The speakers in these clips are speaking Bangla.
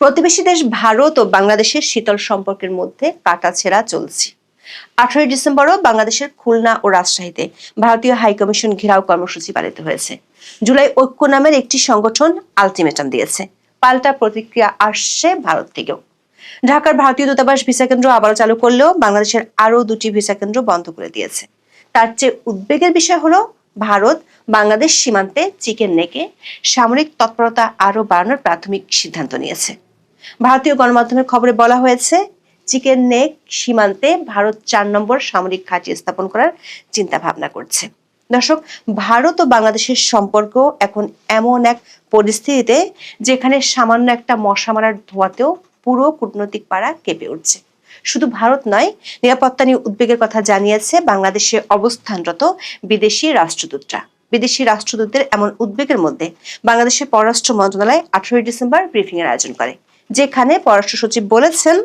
প্রতিবেশী দেশ ভারত ও বাংলাদেশের শীতল সম্পর্কের মধ্যে কাটাছেড়া চলছে। আঠারোই ডিসেম্বরও বাংলাদেশের খুলনা ও রাজশাহীতে ভারতীয় হাইকমিশন ঘেরাও কর্মসূচি পালিত হয়েছে। জুলাই ঐক্য নামের একটি সংগঠন আলটিমেটাম দিয়েছে। পাল্টা প্রতিক্রিয়া আসছে ভারত থেকেও। ঢাকার ভারতীয় দূতাবাস ভিসা কেন্দ্র আবারও চালু করলেও বাংলাদেশের আরও দুটি ভিসা কেন্দ্র বন্ধ করে দিয়েছে। তার চেয়ে উদ্বেগের বিষয় হলো, ভারত বাংলাদেশ সীমান্তে চিকেন নেকে সামরিক তৎপরতা আরও বাড়ানোর প্রাথমিক সিদ্ধান্ত নিয়েছে। ভারতীয় গণমাধ্যমের খবরে বলা হয়েছে, চিকেন নেক সীমান্তে ভারত চার নম্বর সামরিক ঘাঁটি স্থাপন করার চিন্তা ভাবনা করছে। দর্শক, ভারত ও বাংলাদেশের সম্পর্ক এখন এমন এক পরিস্থিতিতে যেখানে সামান্য একটা মশা মারার ধোয়াতেও পুরো কূটনৈতিক পাড়া কেঁপে উঠছে। শুধু ভারত নয়, নিরাপত্তা নিয়ে উদ্বেগের কথা জানিয়েছে বাংলাদেশে অবস্থানরত বিদেশি রাষ্ট্রদূতরা। বিদেশি রাষ্ট্রদূতদের এমন উদ্বেগের মধ্যে বাংলাদেশের পররাষ্ট্র মন্ত্রণালয় আঠারোই ডিসেম্বর ব্রিফিং এর আয়োজন করে। যেখানে পররাষ্ট্র সচিব বলেছেন,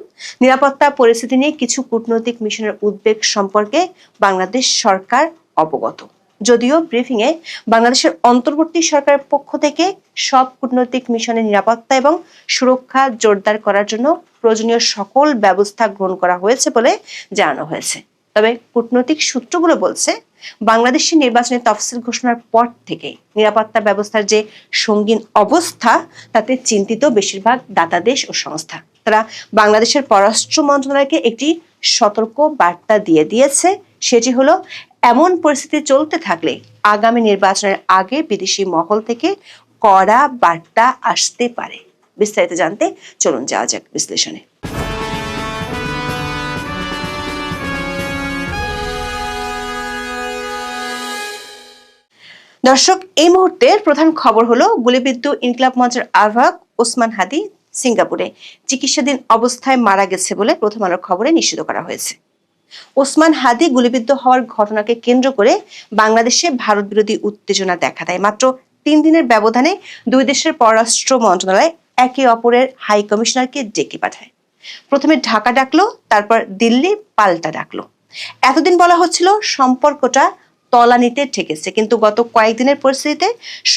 নিরাপত্তা পরিস্থিতি নিয়ে কিছু কূটনৈতিক মিশনের উদ্বেগ সম্পর্কে বাংলাদেশ সরকার অবগত। যদিও ব্রিফিং এ বাংলাদেশের অন্তর্বর্তী সরকারের পক্ষ থেকে সব কূটনৈতিক মিশনের নিরাপত্তা এবং সুরক্ষা জোরদার করার জন্য প্রয়োজনীয় সকল ব্যবস্থা গ্রহণ করা হয়েছে বলে জানানো হয়েছে। তবে কূটনৈতিক সূত্রগুলো বলছে, বাংলাদেশের নির্বাচনী তফসিল ঘোষণার পর থেকে নিরাপত্তা ব্যবস্থার যে সঙ্গীন অবস্থা, তাতে চিন্তিত বেশিরভাগ দাতা দেশ ও সংস্থা। তারা বাংলাদেশের পররাষ্ট্র মন্ত্রণালয়কে একটি সতর্ক বার্তা দিয়ে দিয়েছে, সেটি হলো, এমন পরিস্থিতি চলতে থাকলে আগামী নির্বাচনের আগে বিদেশি মহল থেকে কড়া বার্তা আসতে পারে। বিস্তারিত জানতে চলুন যাওয়া যাক বিশ্লেষণে। দর্শক, এই মুহূর্তের প্রধান খবর হলো গুলিবিদ্ধ ইনকলাব মঞ্চের আহ্বায়ক ওসমান হাদি সিঙ্গাপুরে। চিকিৎসাধীন অবস্থায় মারা গেছে বলে প্রথম আলোর খবরে নিশ্চিত করা হয়েছে। ওসমান হাদি গুলিবিদ্ধ হওয়ার ঘটনাকে কেন্দ্র করে বাংলাদেশে ভারত বিরোধী উত্তেজনা দেখা দেয়। মাত্র তিন দিনের ব্যবধানে দুই দেশের পররাষ্ট্র মন্ত্রণালয় একে অপরের হাই কমিশনারকে ডেকে পাঠায়। প্রথমে ঢাকা ডাকলো, তারপর দিল্লি পাল্টা ডাকলো। এতদিন বলা হচ্ছিল সম্পর্কটা তলানিতে ঠেকেছে। কিন্তু গত কয়েকদিনের পরিস্থিতিতে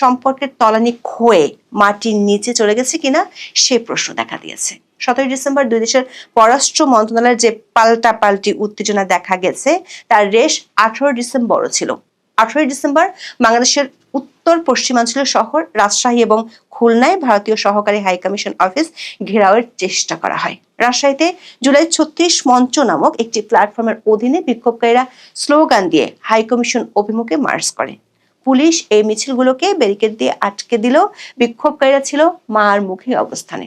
সম্পর্কের তলানি ক্ষয়ে মাটির নিচে চলে গেছে কিনা সে প্রশ্ন দেখা দিয়েছে। সতেরোই ডিসেম্বর দুই দেশের পররাষ্ট্র মন্ত্রণালয়ের যে পাল্টা পাল্টি উত্তেজনা দেখা গেছে, তার রেশ আঠারো ডিসেম্বরও ছিল। আঠেরোই ডিসেম্বর বাংলাদেশের উত্তর পশ্চিমাঞ্চলের শহর, রাজশাহী এবং খুলনায় ভারতীয় সহকারী হাইকমিশন অফিস ঘেরাওয়ের চেষ্টা করা হয়। রাজশাহীতে জুলাই ছত্রিশ মঞ্চ নামক একটি প্ল্যাটফর্মের অধীনে বিক্ষোভকারীরা স্লোগান দিয়ে হাইকমিশন অভিমুখে মার্চ করে। পুলিশ এই মিছিলগুলোকে ব্যারিকেড দিয়ে আটকে দিলেও বিক্ষোভকারীরা ছিল মার মুখে অবস্থানে।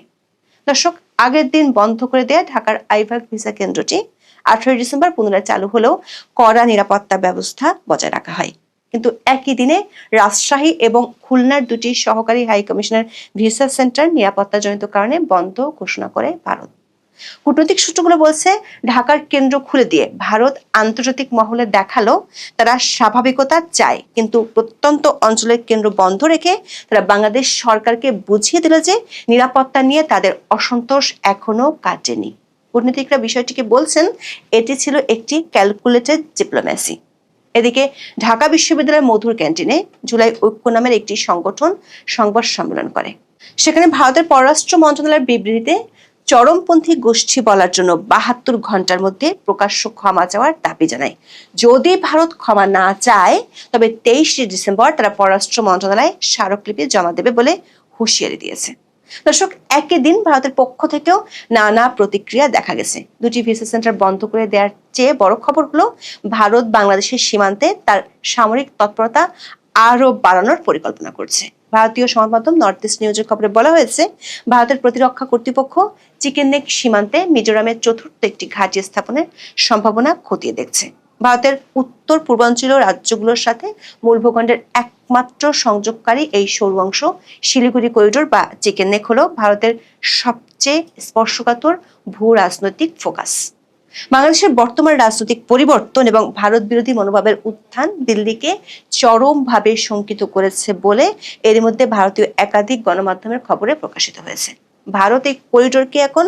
দর্শক, আগের দিন বন্ধ করে দেয়া ঢাকার আইভাগ ভিসা কেন্দ্রটি আঠারোই ডিসেম্বর পুনরায় চালু হলেও কড়া নিরাপত্তা ব্যবস্থা বজায় রাখা হয়। কিন্তু একই দিনে রাজশাহী এবং খুলনার দুটি সহকারী হাই কমিশনার ভিসা সেন্টার নিরাপত্তাজনিত কারণে বন্ধ ঘোষণা করে ভারত। কূটনৈতিক সূত্রগুলো বলছে, ঢাকার কেন্দ্র খুলে দিয়ে ভারত আন্তর্জাতিক মহলে দেখাল তারা স্বাভাবিকতা চায়, কিন্তু প্রত্যন্ত অঞ্চলের কেন্দ্র বন্ধ রেখে তারা বাংলাদেশ সরকারকে বুঝিয়ে দিল যে নিরাপত্তা নিয়ে তাদের অসন্তোষ এখনও কাটেনি। কূটনীতিকরা বিষয়টিকে বলছেন, এটি ছিল একটি ক্যালকুলেটেড ডিপ্লোম্যাসি এদিকে ঢাকা বিশ্ববিদ্যালয়ের মধুর ক্যান্টিনে জুলাই ঐক্য নামের একটি সংগঠন সংবাদ সম্মেলন করে। সেখানে ভারতের পররাষ্ট্র মন্ত্রণালয়ের বিবৃতিতে চরমপন্থী গোষ্ঠী বলার জন্য বাহাত্তর ঘণ্টার মধ্যে প্রকাশ্য ক্ষমা চাওয়ার দাবি জানায়। যদি ভারত ক্ষমা না চায়, তবে তেইশে ডিসেম্বর তারা পররাষ্ট্র মন্ত্রণালয়ে স্মারকলিপি জমা দেবে বলে হুঁশিয়ারি দিয়েছে। দর্শক, একই দিন ভারতের পক্ষ থেকেও নানা প্রতিক্রিয়া দেখা গেছে। দুটি ভিসা সেন্টার বন্ধ করে দেওয়ার চেয়ে বড় খবর হলো, ভারত বাংলাদেশের সীমান্তে তার সামরিক তৎপরতা আরও বাড়ানোর পরিকল্পনা করছে। ভারতীয় সংবাদ মাধ্যম নর্থ ইস্ট নিউজের খবরে বলা হয়েছে, ভারতের প্রতিরক্ষা কর্তৃপক্ষ চিকেন নেক সীমান্তে মিজোরামের চতুর্থ একটি ঘাঁটি স্থাপনের সম্ভাবনা খতিয়ে দেখছে। ভারতের উত্তর পূর্বাঞ্চলীয় রাজ্যগুলোর সাথে মূল ভূখণ্ডের একমাত্র সংযোগকারী এই সরু অংশ শিলিগুড়ি করিডোর বা চিকেন নেক হলো ভারতের সবচেয়ে স্পর্শকাতর ভূ রাজনৈতিক ফোকাস বাংলাদেশের বর্তমান রাজনৈতিক পরিবর্তন এবং ভারত বিরোধী মনোভাবের উত্থান দিল্লিকে চরমভাবে শঙ্কিত করেছে বলে এর মধ্যে ভারতীয় একাধিক গণমাধ্যমের খবরে প্রকাশিত হয়েছে। ভারত এই করিডোরকে এখন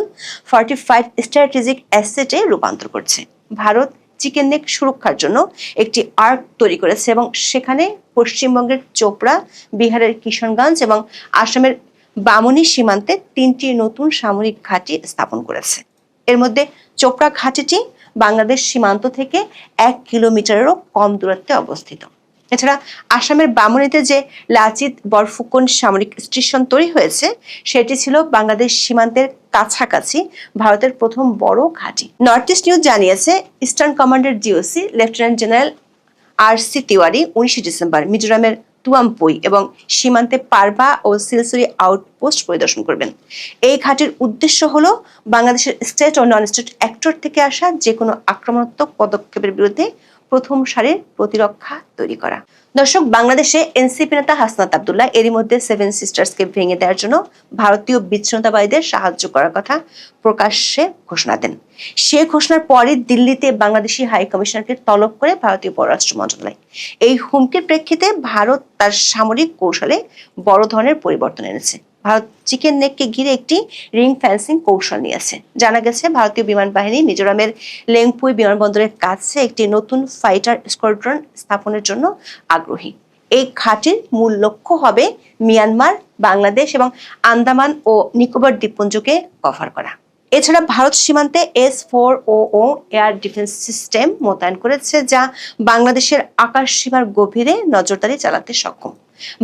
ফর্টি ফাইভ স্ট্র্যাটেজিক অ্যাসেটে রূপান্তর করছে। ভারত চিকেন নেক সুরক্ষার জন্য একটি আর্ক তৈরি করেছে এবং সেখানে পশ্চিমবঙ্গের চোপড়া, বিহারের কিশনগঞ্জ এবং আসামের বামনী সীমান্তে তিনটি নতুন সামরিক ঘাঁটি স্থাপন করেছে। এর মধ্যে চোপড়া ঘাঁটিটি বাংলাদেশ সীমান্ত থেকে এক কিলোমিটারেরও কম দূরত্বে অবস্থিত। এছাড়া আসামের বামুনিতে যে লাচিত বরফুকন সামরিক স্টেশন তৈরি হয়েছে, সেটি ছিল বাংলাদেশ সীমান্তের কাছাকাছি, ভারতের প্রথম বড় ঘাঁটি। নর্থ ইস্ট নিউজ জানিয়েছে, eastern commander GOC lieutenant general R C Tiwari উনিশে ডিসেম্বর মিজোরামের তুয়ামপুই এবং সীমান্তে পারবা ও সিলসুরি আউটপোস্ট পরিদর্শন করবেন। এই ঘাটের উদ্দেশ্য হল বাংলাদেশের স্টেট ও নন স্টেট অ্যাক্টর থেকে আসা যে কোনো আক্রমণাত্মক পদক্ষেপের বিরুদ্ধে প্রথম সারির প্রতিরক্ষা তৈরি করা। দর্শক, বাংলাদেশে এনসিপি নেতা হাসনাত আবদুল্লাহ এরই মধ্যে সেভেন সিস্টার্সকে ভেঙে দেওয়ার জন্য ভারতীয় বিচ্ছিন্নতাবাদীদের সাহায্য করার কথা প্রকাশ্যে ঘোষণা দেন। সে ঘোষণার পরে দিল্লিতে বাংলাদেশি হাই কমিশনারকে তলব করে ভারতীয় পররাষ্ট্র মন্ত্রণালয়। এই হুমকির প্রেক্ষিতে ভারত তার সামরিক কৌশলে বড় ধরনের পরিবর্তন এনেছে। ভারত চিকেন নেককে ঘিরে একটি রিং ফেন্সিং কৌশল নিয়েছে। জানা গেছে, ভারতীয় বিমান বাহিনী মিজোরামের লেংপুই বিমানবন্দরের কাছে একটি নতুন ফাইটার স্কোয়াড্রন স্থাপনের জন্য আগ্রহী। এই ঘাটির মূল লক্ষ্য হবে মিয়ানমার, বাংলাদেশ এবং আন্দামান ও নিকোবর দ্বীপপুঞ্জকে কভার করা। এছাড়া ভারত সীমান্তে S four O O air defence system মোতায়েন করেছে, যা বাংলাদেশের আকাশ সীমার গভীরে নজরদারি চালাতে সক্ষম।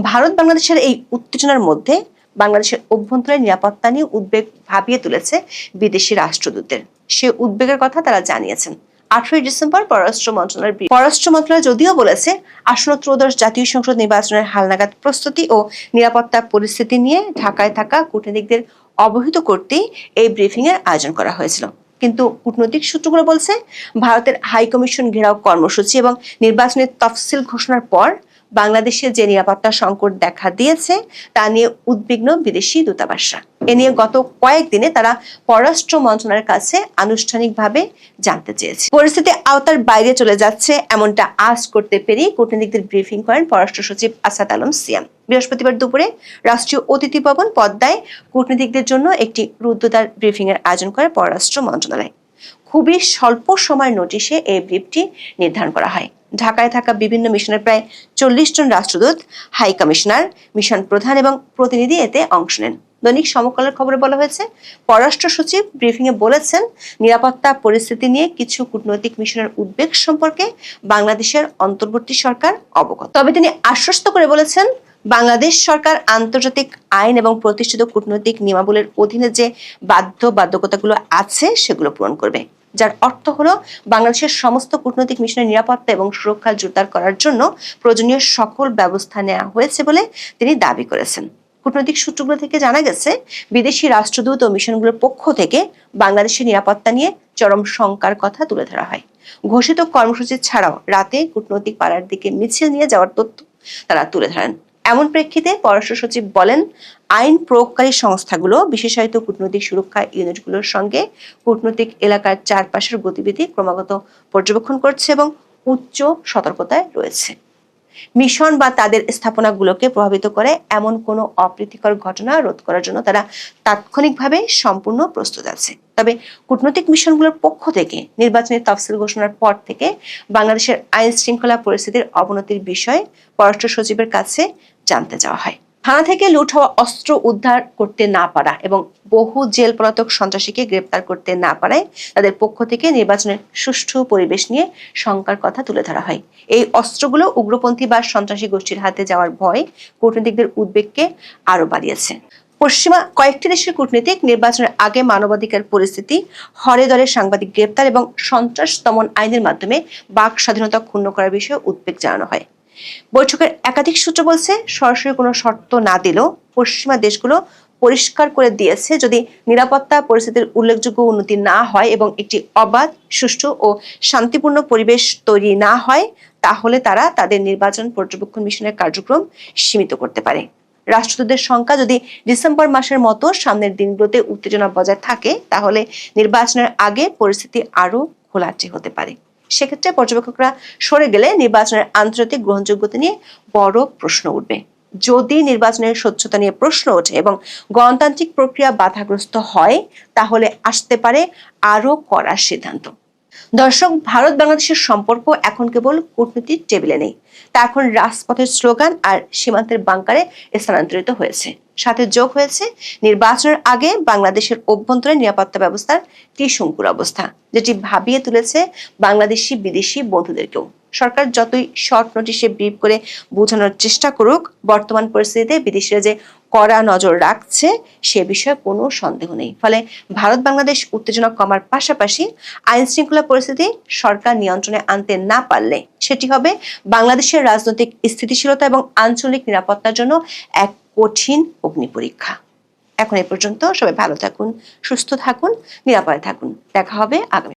ভারত বাংলাদেশের এই উত্তেজনার মধ্যে বাংলাদেশের অভ্যন্তরীণ নিরাপত্তা নিয়ে উদ্বেগ ভাবিয়ে তুলেছে বিদেশি রাষ্ট্রদূতদের। সে উদ্বেগের কথা তারা জানিয়েছেন। আঠারোই ডিসেম্বর পররাষ্ট্র মন্ত্রণালয়ের পররাষ্ট্র মন্ত্রণালয় যদিও বলেছে, আসন্ন ত্রয়োদশ জাতীয় সংসদ নির্বাচনের হালনাগাদ প্রস্তুতি ও নিরাপত্তা পরিস্থিতি নিয়ে ঢাকায় থাকা কূটনীতিকদের অবহিত করতেই এই ব্রিফিং এর আয়োজন করা হয়েছিল। কিন্তু কূটনৈতিক সূত্রগুলো বলছে, ভারতের হাইকমিশন ঘেরাও কর্মসূচি এবং নির্বাচনের তফসিল ঘোষণার পর বাংলাদেশে যে নিরাপত্তা সংকট দেখা দিয়েছে, তা নিয়ে উদ্বিগ্ন বিদেশি দূতাবাসরা। এ নিয়ে গত কয়েকদিনে তারা পররাষ্ট্র মন্ত্রণালয়ের কাছে আনুষ্ঠানিকভাবে জানতে চেয়েছে। পরিস্থিতি আওতার বাইরে চলে যাচ্ছে এমনটা আজ করতে পেরে কূটনীতিকদের ব্রিফিং করেন পররাষ্ট্র সচিব আসাদ আলম সিয়াম। বৃহস্পতিবার দুপুরে রাষ্ট্রীয় অতিথি ভবন পদ্মায় কূটনীতিকদের জন্য একটি রুদ্ধদ্বার ব্রিফিং এর আয়োজন করে পররাষ্ট্র মন্ত্রণালয়। খুবই স্বল্প সময়ের নোটিশে এই ব্রিফটি নির্ধারণ করা হয়। ঢাকায় থাকা বিভিন্ন মিশনের প্রায় চল্লিশ জন রাষ্ট্রদূত, হাই কমিশনার, মিশন প্রধান এবং প্রতিনিধি এতে অংশ নেন। দৈনিক সমকালের খবরে বলা হয়েছে, পররাষ্ট্র সচিব ব্রিফিংয়ে বলেছেন, নিরাপত্তা পরিস্থিতি নিয়ে কিছু কূটনৈতিক মিশনের উদ্বেগ সম্পর্কে বাংলাদেশের অন্তর্বর্তী সরকার অবগত। তবে তিনি আশ্বস্ত করে বলেছেন, বাংলাদেশ সরকার আন্তর্জাতিক আইন এবং প্রতিষ্ঠিত কূটনৈতিক নিয়মাবলীর অধীনে যে বাধ্য বাধ্যকতাগুলো আছে, সেগুলো পূরণ করবে। যার অর্থ হলো বাংলাদেশের সমস্ত কূটনৈতিক মিশনের নিরাপত্তা এবং সুরক্ষা জোরদার করার জন্য প্রয়োজনীয় সকল ব্যবস্থা নেওয়া হয়েছে বলে তিনি দাবি করেছেন। কূটনৈতিক সূত্রগুলো থেকে জানা গেছে, বিদেশি রাষ্ট্রদূত ও মিশনগুলোর পক্ষ থেকে বাংলাদেশের নিরাপত্তা নিয়ে চরম শঙ্কার কথা তুলে ধরা হয়। ঘোষিত কর্মসূচি ছাড়াও রাতে কূটনৈতিক পাড়ার দিকে মিছিল নিয়ে যাওয়ার তথ্য তারা তুলে ধরেন। এমন প্রেক্ষিতে পররাষ্ট্র সচিব বলেন, আইন প্রয়োগকারী সংস্থাগুলো, বিশেষায়িত কূটনৈতিক সুরক্ষা ইউনিটগুলোর সঙ্গে কূটনৈতিক এলাকার চারপাশের গতিবিধি ক্রমাগত পর্যবেক্ষণ করছে এবং উচ্চ সতর্কতায় রয়েছে। মিশন বা তাদের স্থাপনাগুলোকে প্রভাবিত করে এমন কোনো অপ্রীতিকর ঘটনা রোধ করার জন্য তারা তাৎক্ষণিকভাবে সম্পূর্ণ প্রস্তুত আছে। তবে কূটনৈতিক মিশনগুলোর পক্ষ থেকে নির্বাচনের তফসিল ঘোষণার পর থেকে বাংলাদেশের আইন শৃঙ্খলা পরিস্থিতির অবনতির বিষয়ে পররাষ্ট্র সচিবের কাছে জানতে চাওয়া হয়। থানা থেকে লুট হওয়া অস্ত্র উদ্ধার করতে না পারা এবং বহু জেল পলাতক সন্ত্রাসীকে গ্রেপ্তার করতে না পারায় তাদের পক্ষ থেকে নির্বাচনের সুষ্ঠু পরিবেশ নিয়ে শঙ্কার কথা তুলে ধরা হয়। এই অস্ত্রগুলো উগ্রপন্থী বা সন্ত্রাসী গোষ্ঠীর হাতে যাওয়ার ভয় কূটনীতিকদের উদ্বেগকে আরও বাড়িয়েছে। পশ্চিমা কয়েকটি দেশের কূটনীতিক নির্বাচনের আগে মানবাধিকার পরিস্থিতি, হরে দরে সাংবাদিক গ্রেপ্তার এবং সন্ত্রাস দমন আইনের মাধ্যমে বাক স্বাধীনতা ক্ষুণ্ণ করার বিষয়ে উদ্বেগ জানানো হয়। বৈঠকের একাধিক সূত্র বলছে, সরাসরি কোনো শর্ত না দিলেও পশ্চিমা দেশগুলো পরিষ্কার করে দিয়েছে যদি নিরাপত্তা পরিস্থিতির উল্লেখযোগ্য উন্নতি না হয় এবং একটি অবাধ, সুষ্ঠু ও শান্তিপূর্ণ পরিবেশ তৈরি না হয়, তাহলে তারা তাদের নির্বাচন পর্যবেক্ষণ মিশনের কার্যক্রম সীমিত করতে পারে। রাষ্ট্রদূতের সংখ্যা যদি ডিসেম্বর মাসের মতো সামনের দিনগুলোতে উত্তেজনা বজায় থাকে, তাহলে নির্বাচনের আগে পরিস্থিতি আরও ঘোলাটে হতে পারে। সেক্ষেত্রে পর্যবেক্ষকরা সরে গেলে নির্বাচনের আন্তর্জাতিক গ্রহণযোগ্যতা নিয়ে বড় প্রশ্ন উঠবে। যদি নির্বাচনের স্বচ্ছতা নিয়ে প্রশ্ন ওঠে এবং গণতান্ত্রিক প্রক্রিয়া বাধাগ্রস্ত হয়, তাহলে আসতে পারে আরও করার সিদ্ধান্ত। দর্শক, ভারত বাংলাদেশের সম্পর্ক এখন কেবল কূটনীতির টেবিলে নেই। তা এখন রাজপথের স্লোগান আর সীমান্তের বাংকারে স্থানান্তরিত হয়েছে। সাথে যোগ হয়েছে নির্বাচনের আগে বাংলাদেশের অভ্যন্তরে নিরাপত্তা ব্যবস্থার ত্রিশঙ্কুর অবস্থা, যেটি ভাবিয়ে তুলেছে বাংলাদেশি বিদেশি বন্ধুদেরকেও। সরকার যতই শর্ট নোটিশে ব্রিফ করে বোঝানোর চেষ্টা করুক, বর্তমান পরিস্থিতিতে বিদেশিরা যে কড়া নজর রাখছে, সে বিষয়ে কোনো সন্দেহ নেই। ফলে ভারত বাংলাদেশ উত্তেজনা কমার পাশাপাশি আইন শৃঙ্খলা পরিস্থিতি সরকার নিয়ন্ত্রণে আনতে না পারলে, সেটি হবে বাংলাদেশের রাজনৈতিক স্থিতিশীলতা এবং আঞ্চলিক নিরাপত্তার জন্য এক কঠিন অগ্নি পরীক্ষা। এখন এ পর্যন্ত সবাই ভালো থাকুন, সুস্থ থাকুন, নিরাপদে থাকুন। দেখা হবে আগামী